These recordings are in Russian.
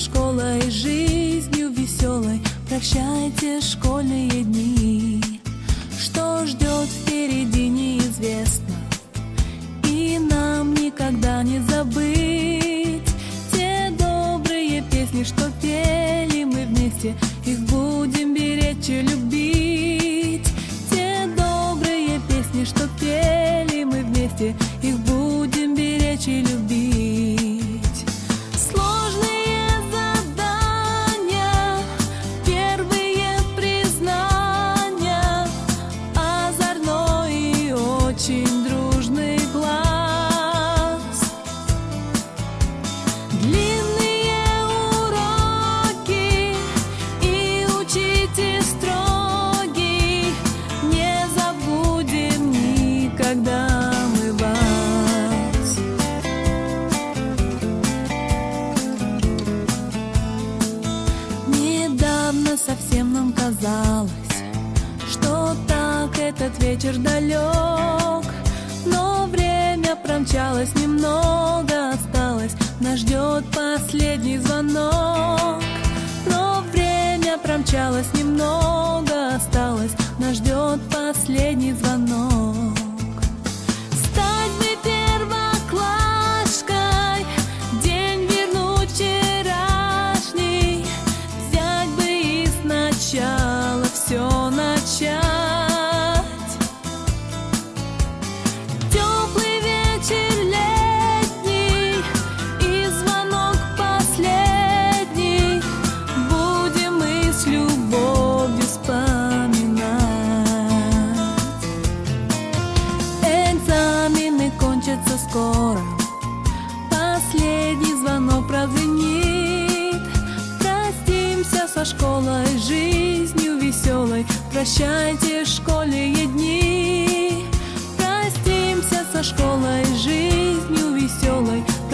школой, жизнью веселой. Прощайте школьные дни. Что ждет впереди неизвестно. И нам никогда не забыть Те добрые песни, что пели мы вместе. Их будем беречь и любить. этот вечер далек, но время промчалось немного, осталось, нас ждет последний звонок. Но время промчалось немного, осталось, нас ждет последний звонок.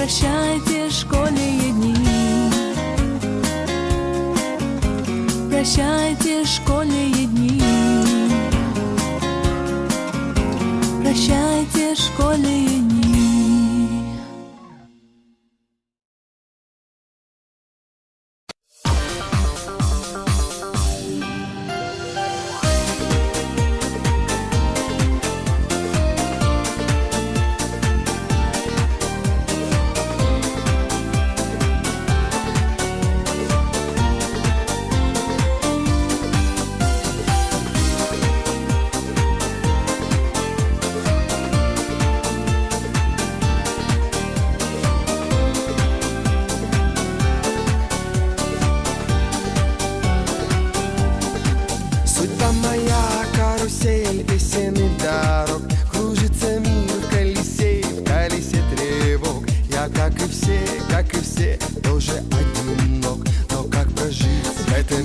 прощайте школьные дни. Прощайте.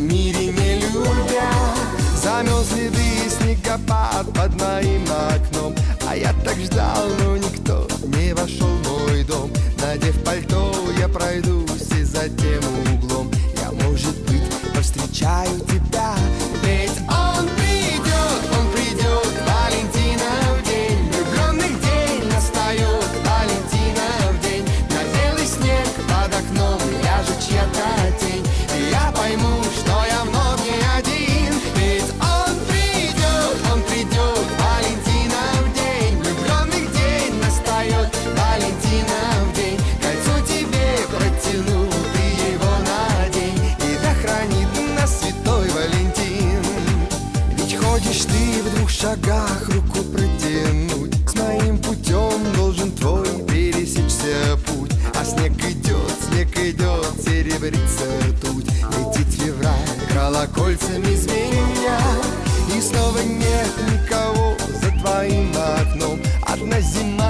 мире не любя. Замел следы снегопад под моим окном А я так ждал, но не шагах руку протянуть. С моим путем должен твой пересечься путь. А снег идет, снег идет, серебрится ртуть. Летит февраль колокольцами звеня И снова нет никого за твоим окном. Одна зима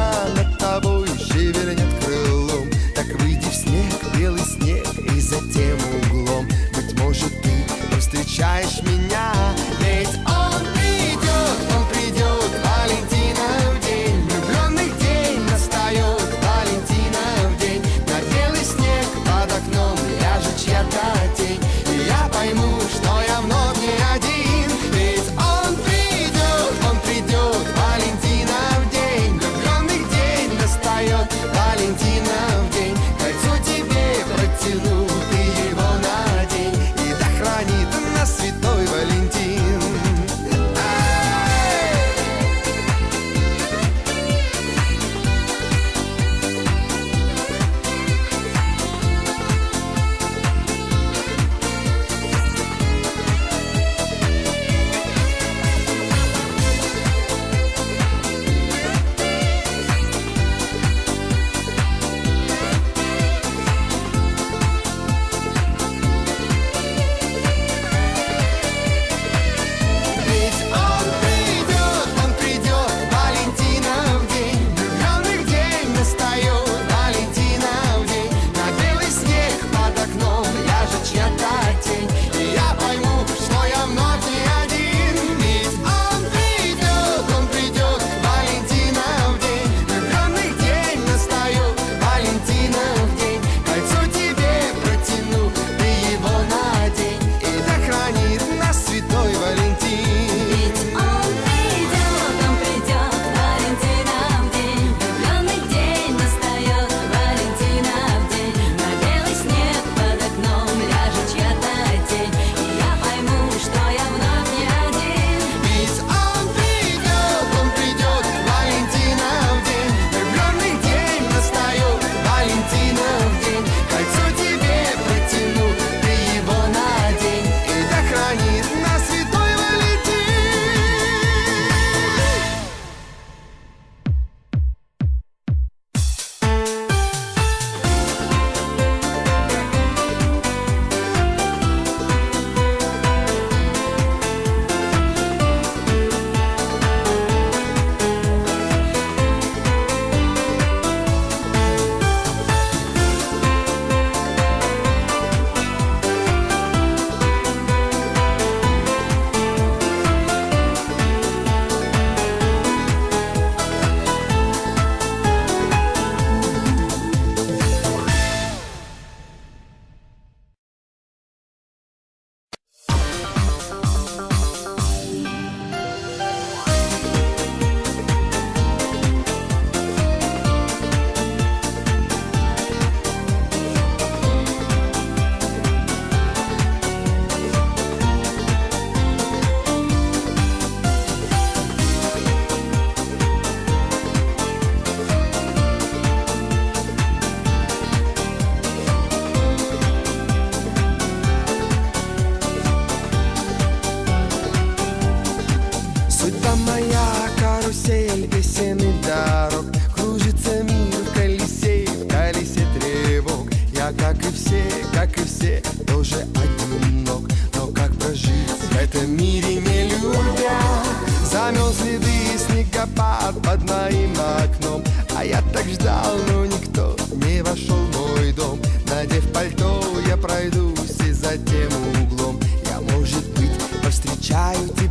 пожар под моим окном. А я так ждал, но никто не вошел в мой дом. Надев пальто, я пройдусь и за тем углом. Я, может быть, повстречаю тебя.